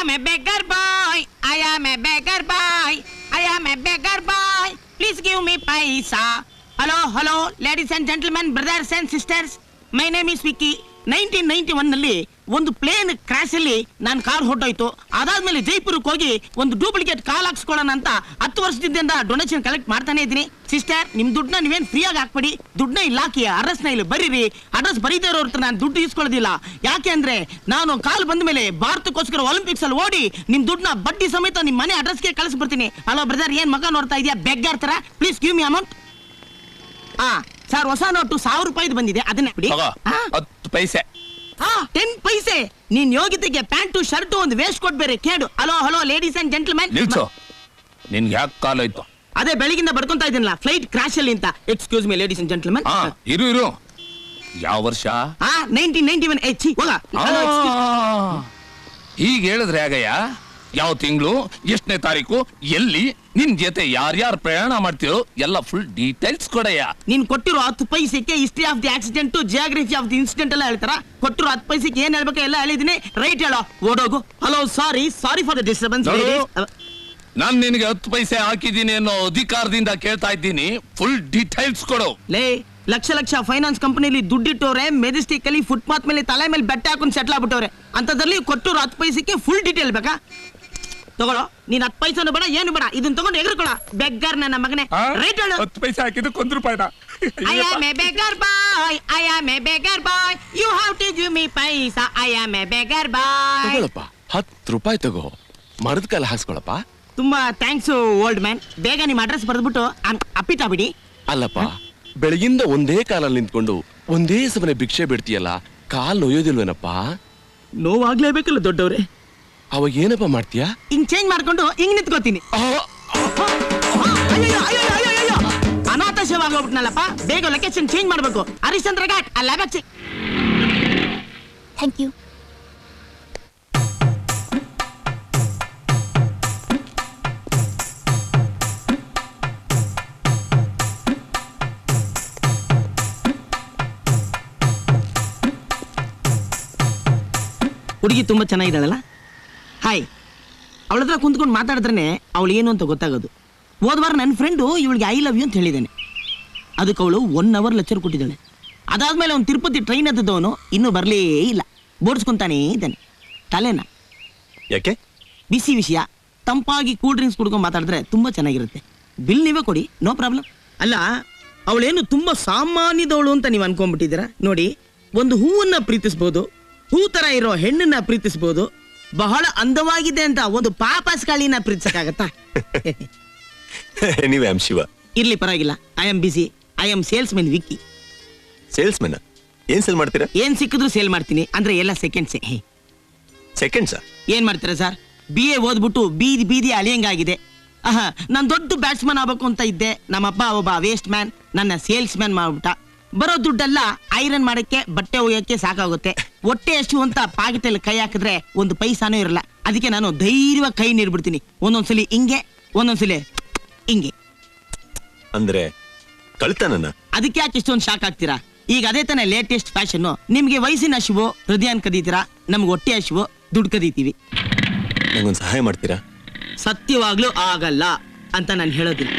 am a beggar boy. I am a beggar boy. I am a beggar boy. Please give me paisa. Hello, hello, ladies and gentlemen, brothers and sisters. My name is Vicky. Nineteen ninety ಒನ್ನಲ್ಲಿ ಒಂದು plane crash ಅಲ್ಲಿ ನಾನು car ಹೊಟ್ಟೋಯ್ತು ಅದಾದ್ಮೇಲೆ ಜೈಪುರಕ್ಕೆ ಹೋಗಿ ಒಂದು duplicate ಕಾಲ್ ಹಾಕ್ಸ್ಕೊಳ್ಳೋಣ ಅಂತ ಹತ್ತು ವರ್ಷದಿಂದ ಡೊನೇಷನ್ ಕಲೆಕ್ಟ್ ಮಾಡ್ತಾನೆ ಇದ್ದೀನಿ. ಸಿಸ್ಟರ್, ನಿಮ್ ದುಡ್ಡನ್ನ ನೀವೇನ್ ಫ್ರೀಯಾಗಿ ಹಾಕ್ಬೇಡಿ. ದುಡ್ಡನ್ನ ಇಲ್ಲಿ ಹಾಕಿ ಅಡ್ರೆಸ್ ಇಲ್ಲಿ ಬರೀರಿ. ಅಡ್ರೆಸ್ ಬರೀದೇ ಇರೋರ್ತ ನಾನು ದುಡ್ಡು ಇಸ್ಕೊಳ್ಳೋದಿಲ್ಲ ಯಾಕೆ ಅಂದ್ರೆ ನಾನು ಕಾಲ್ ಬಂದ ಮೇಲೆ ಭಾರತಕ್ಕೋಸ್ಕರ ಒಲಿಂಪಿಕ್ಸ್ ಅಲ್ಲಿ ಓಡಿ ನಿಮ್ ದುಡ್ಡನ್ನ ಬಡ್ಡಿ ಸಮೇತ ನಿಮ್ ಮನೆ ಅಡ್ರೆಸ್ಗೆ ಕಳಿಸ್ಬಿಡ್ತೀನಿ. ಹಲೋ ಬ್ರದರ್ ಏನ್ ಮಗ ನೋಡ್ತಾ ಇದೆಯಾ? ಬೆಗ್ಗಾರ್ ತರ. ಪ್ಲೀಸ್ ಗಿವ್ ಮಿ ಅಮೌಂಟ್ ಹಾ ಸರ್ ಹೊಸ ನೋಟು ಸಾವಿರ ರೂಪಾಯಿದು ಬಂದಿದೆ ಅದನ್ನೇ ಬಿಡಿ. ತಗೋ ಹಾ? ಹತ್ತು ಪೈಸೆ. ಟೆನ್ ಪೈಸೆ. ನೀನ್ ಯೋಗ್ಯತೆಗೆ ಪ್ಯಾಂಟು ಶರ್ಟು ಒಂದು ವೇಸ್ಟ್ ಕೊಟ್ಬೇರೆ ಕೇಳು hello hello ladies and gentlemen ನಿಲ್ಸು. ನಿನ್ಗೆ ಯಾಕೆ ಕಾಲಾಯ್ತು? ಅದೇ ಬೆಳಗಿಂದ ಬರ್ಕೊಂತ ಇದ್ದೀನಲ್ಲ ಫ್ಲೈಟ್ ಕ್ರಾಶ್ ಅಲ್ಲಿ ಅಂತ. Excuse me ladies and gentlemen ಹಾ ಇರು ಇರು. ಯಾವ ವರ್ಷ? ಹಾ ನೈನ್ಟೀನ್ ನೈನ್ಟಿ ಒನ್ ಎಚ್ ಹೋಗ. ಈಗ ಹೇಳಿದ್ರೆ ಆಗಯ್ಯ? ಯಾವ ತಿಂಗಳು ಎಷ್ಟನೇ ತಾರೀಕು ಎಲ್ಲಿ ನಿನ್ ಜೊತೆ ಯಾರ್ಯಾರು ಪ್ರಯಾಣ ಮಾಡ್ತೀರೋ ಎಲ್ಲ ಫುಲ್ ಡೀಟೇಲ್ಸ್ ಕೊಡಯ್ಯ ನೀನ್ ಕೊಟ್ಟಿರೋ ಹತ್ತು ಪೈಸೆಗೆ history of the accident geography of the incident ಎಲ್ಲ ಹೇಳ್ತಾರ? ಕೊಟ್ಟಿರೋ ಹತ್ತು ಪೈಸೆಗೆ ಏನ್ ಹೇಳ್ಬೇಕು ಎಲ್ಲ ಹೇಳಿದೀನಿ ರೈಟ್ ಹೇಳೋ ಓಡೋಗು. Hello sorry sorry for the disturbance. ನಾನ್ ನಿನಗೆ ಹತ್ತು ಪೈಸೆ ಹಾಕಿದ್ದೀನಿ ಅನ್ನೋ ಅಧಿಕಾರದಿಂದ ಕೇಳ್ತಾ ಇದ್ದೀನಿ. ಫುಲ್ ಡೀಟೇಲ್ಸ್ ಕೊಡು. ಲೇ ಲಕ್ಷ ಲಕ್ಷ ಫೈನಾನ್ಸ್ ಕಂಪನಿಲಿ ದುಡ್ಡಿಟ್ಟವ್ರೆ ಮೆಜೆಸ್ಟಿಕ್ ಅಲ್ಲಿ ಫುಟ್ಪಾತ್ ಮೇಲೆ ತಲೆ ಮೇಲೆ ಬೆಟ್ಟ ಹಾಕೊಂಡು ಸೆಟ್ಲ್ ಆಗ್ಬಿಟ್ಟವ್ರೆ. ಅಂತದ್ರಲ್ಲಿ ಕೊಟ್ಟರು ಹತ್ತು ಪೈಸೆಗೆ ಫುಲ್ ಡೀಟೇಲ್ ಬೇಕಾ? ತಗೊಳ್ಳೋ. ನೀನ್ ಹತ್ತು ಪೈಸನು ಬೇಡ ಏನು ಬೇಡ. ಇದನ್ನ ತಗೊಂಡು ಎಗರ್ಕೊಳ ಬೆಗ್ಗರ್ ನನ್ನ ಮಗನೇ. ರೈಟ್ ಹೇಳು. ಹತ್ತು ಪೈಸೆ ಹಾಕಿದ್ದಕ್ಕೆ ಒಂದು ರೂಪಾಯಿನ. I am a beggar boy. I am a beggar boy. You have to give me paisa. I am a beggar boy. ತಗೊಳಪ್ಪ. ಹತ್ತು ರೂಪಾಯಿ ತಗೋ. ಮರದ ಕಾಲ ಹಾಕ್ಸ್ಕೊಳಪ್ಪ. ತುಂಬಾ ಥ್ಯಾಂಕ್ಸ್ ಓಲ್ಡ್ ಮ್ಯಾನ್ ಬೇಗ ನಿಮ್ಮ ಅಡ್ರೆಸ್ ಬರೆದ್ಬಿಟ್ಟು ಅಪ್ಪಿತಾ ಬಿಡಿ. ಅಲ್ಲಪ್ಪ ಬೆಳಗಿಂದ ಒಂದೇ ಕಾಲಲ್ಲಿ ನಿಂತ್ಕೊಂಡು ಒಂದೇ ಸಮನೆ ಭಿಕ್ಷೆ ಬಿಡ್ತೀಯಲ್ಲ ಕಾಲ್ ನೋಯೋದಿಲ್ವೇನಪ್ಪ? ನೋವಾಗ್ಲೇಬೇಕಲ್ಲ ದೊಡ್ಡವ್ರೆ. ಅವಾಗ ಏನಪ್ಪ ಮಾಡ್ತೀಯ ಹಿಂಗ್ ಚೇಂಜ್ ಮಾಡ್ಕೊಂಡು ಹಿಂಗ್ ನಿಂತ್ಕೋತೀನಿ ಅಯ್ಯಯ್ಯೋ, ಅಯ್ಯಯ್ಯೋ, ಅಯ್ಯಯ್ಯೋ. ಅನಾಥ ಸೇವೆ ಆಗೋಗ್ಬಿಟ್ನಲ್ಲಪ್ಪ ಬೇಗ ಲೊಕೇಶನ್ ಚೇಂಜ್ ಮಾಡ್ಬೇಕು ಹರಿಶ್ಚಂದ್ರ ಘಾಟ್ ಅಲ್ಲ ಬಚ್ಚಿ ಥ್ಯಾಂಕ್ ಯು ಹುಡುಗಿ ತುಂಬಾ ಚೆನ್ನಾಗಿದ್ದಾಳಲ್ಲ ಹಾಯ್ ಅವಳ ಹತ್ರ ಕುಂತ್ಕೊಂಡು ಮಾತಾಡಿದ್ರೆ ಅವಳು ಏನು ಅಂತ ಗೊತ್ತಾಗೋದು. ಹೋದ್ವಾರ ನನ್ನ ಫ್ರೆಂಡು ಇವಳಿಗೆ ಐ ಲವ್ ಯು ಅಂತ ಹೇಳಿದ್ದಾನೆ ಅದಕ್ಕೆ ಅವಳು ಒನ್ ಅವರ್ ಲೆಕ್ಚರ್ ಕೊಟ್ಟಿದ್ದಾಳೆ. ಅದಾದ್ಮೇಲೆ ಅವ್ನು ತಿರುಪತಿ ಟ್ರೈನ್ ಹತ್ತದವನು ಇನ್ನೂ ಬರಲೇ ಇಲ್ಲ. ಬೋಡ್ಸ್ಕೊಂತಾನೇ ಇದ್ದಾನೆ. ತಲೆನಾ? ಯಾಕೆ? ಬಿಸಿ ವಿಷಯ. ತಂಪಾಗಿ ಕೂಲ್ ಡ್ರಿಂಕ್ಸ್ ಕುಡ್ಕೊಂಡು ಮಾತಾಡಿದ್ರೆ ತುಂಬಾ ಚೆನ್ನಾಗಿರುತ್ತೆ. ಬಿಲ್ ನೀವೇ ಕೊಡಿ ನೋ ಪ್ರಾಬ್ಲಮ್ ಅಲ್ಲ ಅವಳೇನು ತುಂಬಾ ಸಾಮಾನ್ಯದವಳು ಅಂತ ನೀವು ಅನ್ಕೊಂಡ್ಬಿಟ್ಟಿದ್ದೀರಾ? ನೋಡಿ ಒಂದು ಹೂವನ್ನ ಪ್ರೀತಿಸ್ಬೋದು ಹೂ ತರ ಇರೋ ಹೆಣ್ಣನ್ನ ಪ್ರೀತಿಸ್ಬೋದು ಬಹಳ ಅಂದವಾಗಿದೆ ಅಂತ ಒಂದು ಪಾಪಸ್ ಕಾಳಿನ ಪ್ರೀತಿಸಕ್ಕಾಗತ್ತಾ? ನೀವೇ ಆಮ್ ಶಿವ ಇರ್ಲಿ ಪರವಾಗಿಲ್ಲ. I am busy I am salesmen Vicky salesmen ಏನ್ ಸೇಲ್ ಮಾಡ್ತೀರಾ? ಏನ್ ಸಿಕ್ಕಿದ್ರು ಸೇಲ್ ಮಾಡ್ತೀನಿ. ಅಂದ್ರೆ ಎಲ್ಲ ಸೆಕೆಂಡ್ಸ್ ಸೆಕೆಂಡ್ಸ್ ಏನ್ ಮಾಡ್ತೀರಾ ಸರ್ ಬಿ ಎ ಓದ್ಬಿಟ್ಟು ಬೀದಿ ಬೀದಿ ಅಲಿಯಂಗಾಗಿದೆ ಆಹಾ ನಾನು ದೊಡ್ಡ ಬ್ಯಾಟ್ಸ್ಮನ್ ಆಗ್ಬೇಕು ಅಂತ ಇದ್ದೆ. ನಮ್ಮಪ್ಪ ಒಬ್ಬ ವೇಸ್ಟ್ ಮ್ಯಾನ್ ನನ್ನ ಸೇಲ್ಸ್ ಮ್ಯಾನ್ ಮಾಡ್ಬಿಟ್ಟ. ಬರೋ ದುಡ್ಡೆಲ್ಲ ಐರನ್ ಮಾಡಕ್ಕೆ ಬಟ್ಟೆ ಒಯ್ಯಕ್ಕೆ ಸಾಕಾಗುತ್ತೆ. ಹೊಟ್ಟೆ ಎಷ್ಟು ಅಂತ ಪಾಕಿಟಲ್ಲಿ ಕೈ ಹಾಕಿದ್ರೆ ಒಂದು ಪೈಸಾನೂ ಇರಲ್ಲ. ಅದಕ್ಕೆ ನಾನು ಧೈರ್ಯವಾಗಿ ಕೈ ನೀಡ್ಬಿಡ್ತೀನಿ. ಒಂದೊಂದ್ಸಲಿ ಹಿಂಗೆ ಒಂದೊಂದ್ಸಲಿ ಹಿಂಗೆ. ಅಂದ್ರೆ ಕಳ್ತನನ? ಅದಕ್ಕೆ ಯಾಕೆ ಇಷ್ಟೊಂದು ಶಾಕ್ ಆಗ್ತೀರಾ? ಈಗ ಅದೇ ತಾನೇ ಲೇಟೆಸ್ಟ್ ಫ್ಯಾಷನ್ ನಿಮ್ಗೆ ವಯಸ್ಸಿನ ಶಿವೋ ಹೃದಯನ್ ಕದೀತೀರಾ? ನಮ್ಗೆ ಹೊಟ್ಟೆ ಹಸಿವು ದುಡ್ಡು ಕದೀತೀವಿ. ನಂಗೊಂದು ಸಹಾಯ ಮಾಡ್ತೀರಾ? ಸತ್ಯವಾಗ್ಲೂ ಆಗಲ್ಲ ಅಂತ ನಾನು ಹೇಳೋದಿಲ್ಲ.